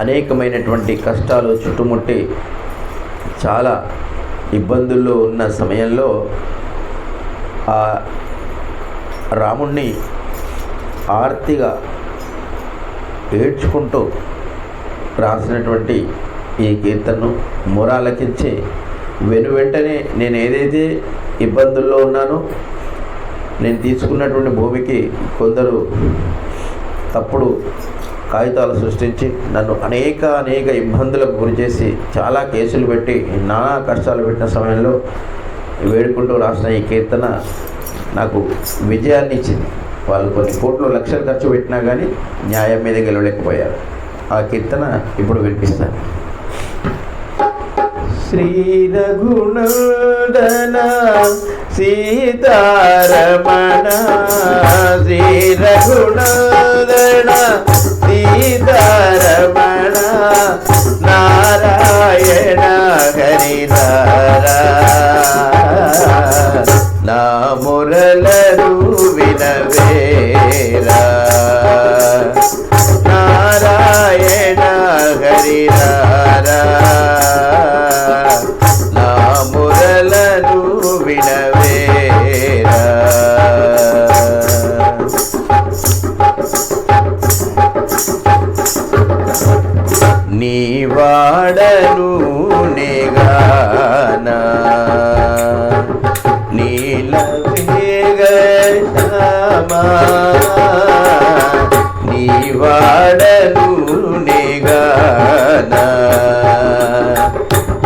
అనేకమైనటువంటి కష్టాలు చుట్టుముట్టి చాలా ఇబ్బందుల్లో ఉన్న సమయంలో ఆ రాముణ్ణి ఆర్తిగా ఏడ్చుకుంటూ రాసినటువంటి ఈ కీర్తనను మురాలకించి వెను వెంటనే నేను ఏదైతే ఇబ్బందుల్లో ఉన్నానో నేను తీసుకున్నటువంటి భూమికి కొందరు తప్పుడు కాగితాలు సృష్టించి నన్ను అనేక అనేక ఇబ్బందులకు గురి చేసి చాలా కేసులు పెట్టి నానా కష్టాలు పెట్టిన సమయంలో వేడుకుంటూ రాసిన ఈ కీర్తన నాకు విజయాన్ని ఇచ్చింది. వాళ్ళు కొన్ని కోట్లు లక్షలు ఖర్చు పెట్టినా కానీ న్యాయం మీద గెలవలేకపోయారు. ఆ కీర్తన ఇప్పుడు వినిపిస్తాను. శ్రీ రఘునందన సీతారమణ శ్రీ మురళరు వినవేరా. నారాయణ హరినారా నా మురళను వినవేరా. నీ వాడను నేగానా. వాడను నిగానా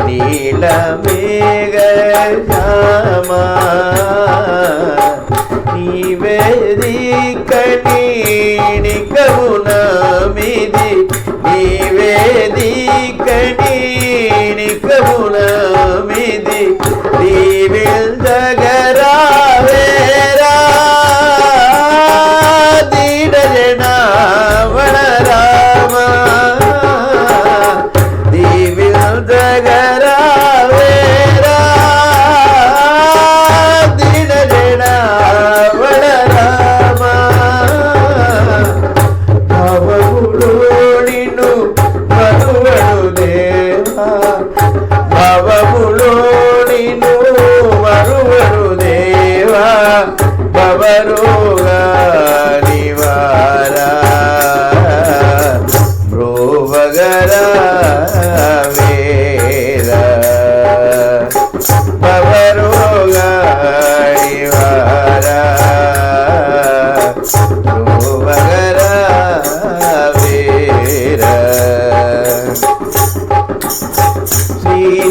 నీల మేఘ శ్యామా. నీవేదికణి కవునా మిది నీవేదికణి కవునా మిది దీవిల్ జగరావేరా നൽതകരാ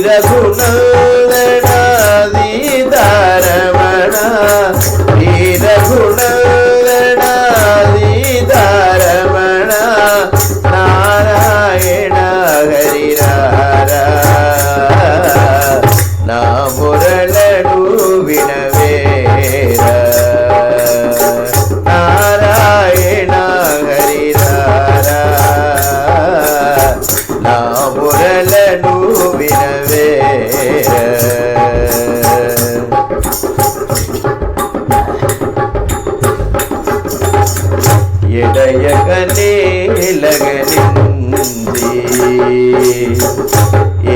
రఘునా ఎడయగనే లగనింది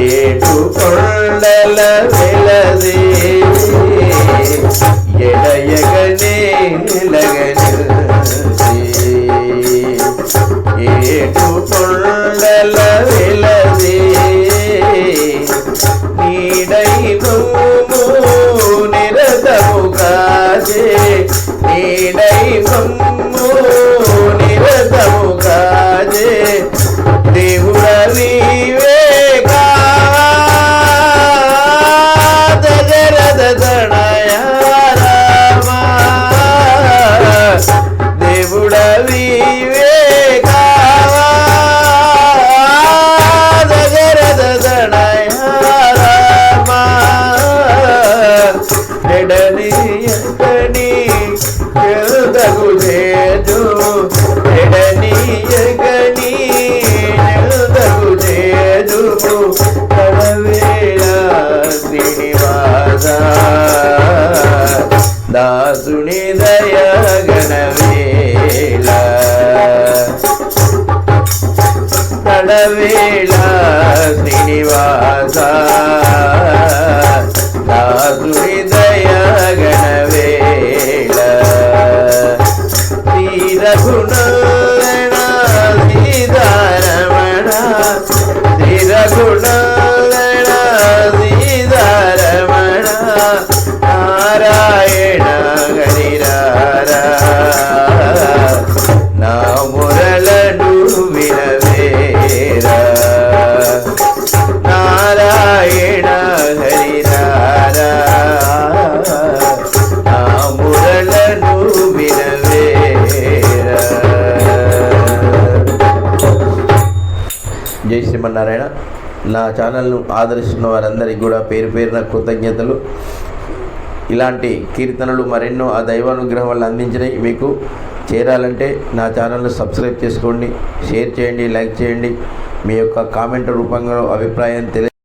ఏటు కొండల వెలది ఎడయగనే లగనింది ఏటు కొండల వెలది నీడై మమ్ము నిరతముగాజే నీడై వేళ శ్రీనివాస. దాసుని గణవేళ. వేళ శ్రీ రఘునారాయణ జై శ్రీమన్నారాయణ. నా ఛానల్ను ఆదరిస్తున్న వారందరికీ కూడా పేరు పేరున కృతజ్ఞతలు. ఇలాంటి కీర్తనలు మరెన్నో ఆ దైవానుగ్రహం వల్ల అందించినవి మీకు. చేరాలంటే నా ఛానల్ను సబ్స్క్రైబ్ చేసుకోండి షేర్ చేయండి లైక్ చేయండి. మీ యొక్క కామెంట్ రూపంలో అభిప్రాయం తెలియ